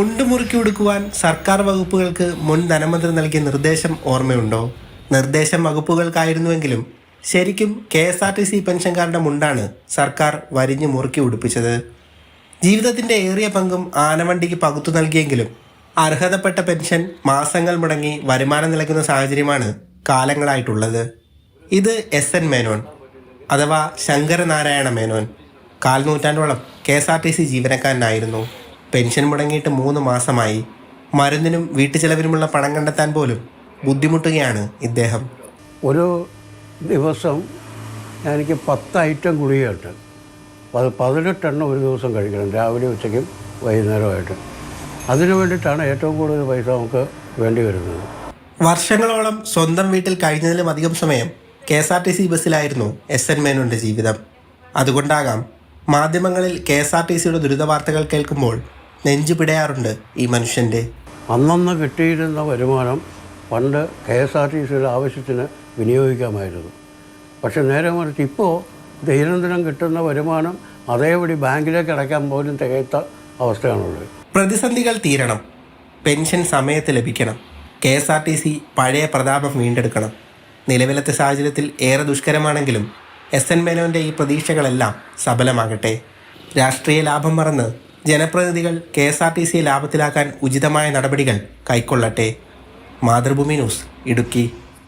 മുണ്ട് മുറുക്കി ഉടുക്കുവാൻ സർക്കാർ വകുപ്പുകൾക്ക് മുൻ ധനമന്ത്രി നൽകിയ നിർദ്ദേശം ഓർമ്മയുണ്ടോ? നിർദ്ദേശം വകുപ്പുകൾക്കായിരുന്നുവെങ്കിലും ശരിക്കും K S R T C പെൻഷൻകാരുടെ മുണ്ടാണ് സർക്കാർ വരിഞ്ഞു മുറുക്കി ഉടുപ്പിച്ചത്. ജീവിതത്തിന്റെ ഏറിയ പങ്കും ആനവണ്ടിക്ക് പകുത്തു നൽകിയെങ്കിലും അർഹതപ്പെട്ട പെൻഷൻ മാസങ്ങൾ മുടങ്ങി വരുമാനം നിലയ്ക്കുന്ന സാഹചര്യമാണ് കാലങ്ങളായിട്ടുള്ളത്. ഇത് എസ് എൻ മേനോൻ അഥവാ ശങ്കരനാരായണ മേനോൻ കാൽ നൂറ്റാണ്ടോളം K S R T C ജീവനക്കാരനായിരുന്നു. Pension മുടങ്ങിയിട്ട് മൂന്ന് മാസമായി മരുന്നിനും വീട്ടുചെലവിനുമുള്ള പണം കണ്ടെത്താൻ പോലും ബുദ്ധിമുട്ടുകയാണ് ഇദ്ദേഹം. ഒരു ദിവസം എനിക്ക് പത്ത് ഐറ്റം ഗുളികയുണ്ട്. അത് പതിനെട്ടെണ്ണം ഒരു ദിവസം കഴിക്കണം രാവിലെ ഉച്ചയ്ക്കും വൈകുന്നേരമായിട്ട് അതിനു വേണ്ടിയിട്ടാണ് ഏറ്റവും കൂടുതൽ പൈസ നമുക്ക് വേണ്ടി വരുന്നത്. വർഷങ്ങളോളം സ്വന്തം വീട്ടിൽ കഴിഞ്ഞതിലും അധികം സമയം K S R T C ബസ്സിലായിരുന്നു S N മേനോന്റെ ജീവിതം. അതുകൊണ്ടാകാം മാധ്യമങ്ങളിൽ കെ എസ് ആർ ടി സിയുടെ ദുരിത വാർത്തകൾ കേൾക്കുമ്പോൾ നെഞ്ചു പിടയാറുണ്ട് ഈ മനുഷ്യന്റെ അന്നന്ന് കിട്ടിയിരുന്ന വരുമാനം പണ്ട് കെ എസ് ആർ ടി സിയുടെ ആവശ്യത്തിന് വിനിയോഗിക്കാമായിരുന്നു. പക്ഷെ നേരെ മറിച്ച് ഇപ്പോൾ ദൈനംദിനം കിട്ടുന്ന വരുമാനം അതേപടി ബാങ്കിലേക്ക് അടയ്ക്കാൻ പോലും തികയത്ത അവസ്ഥയാണുള്ളത്. പ്രതിസന്ധികൾ തീരണം പെൻഷൻ സമയത്ത് ലഭിക്കണം K S R T C പഴയ പ്രതാപം വീണ്ടെടുക്കണം. നിലവിലത്തെ സാഹചര്യത്തിൽ ഏറെ ദുഷ്കരമാണെങ്കിലും എസ് എൻ മേനോന്റെ ഈ പ്രതീക്ഷകളെല്ലാം സഫലമാകട്ടെ രാഷ്ട്രീയ ലാഭം മറന്ന് ജനപ്രതിനിധികൾ കെ എസ് ആർ ടി സിയെ ലാഭത്തിലാക്കാൻ ഉചിതമായ നടപടികൾ കൈക്കൊള്ളട്ടെ. മാതൃഭൂമി ന്യൂസ് ഇടുക്കി.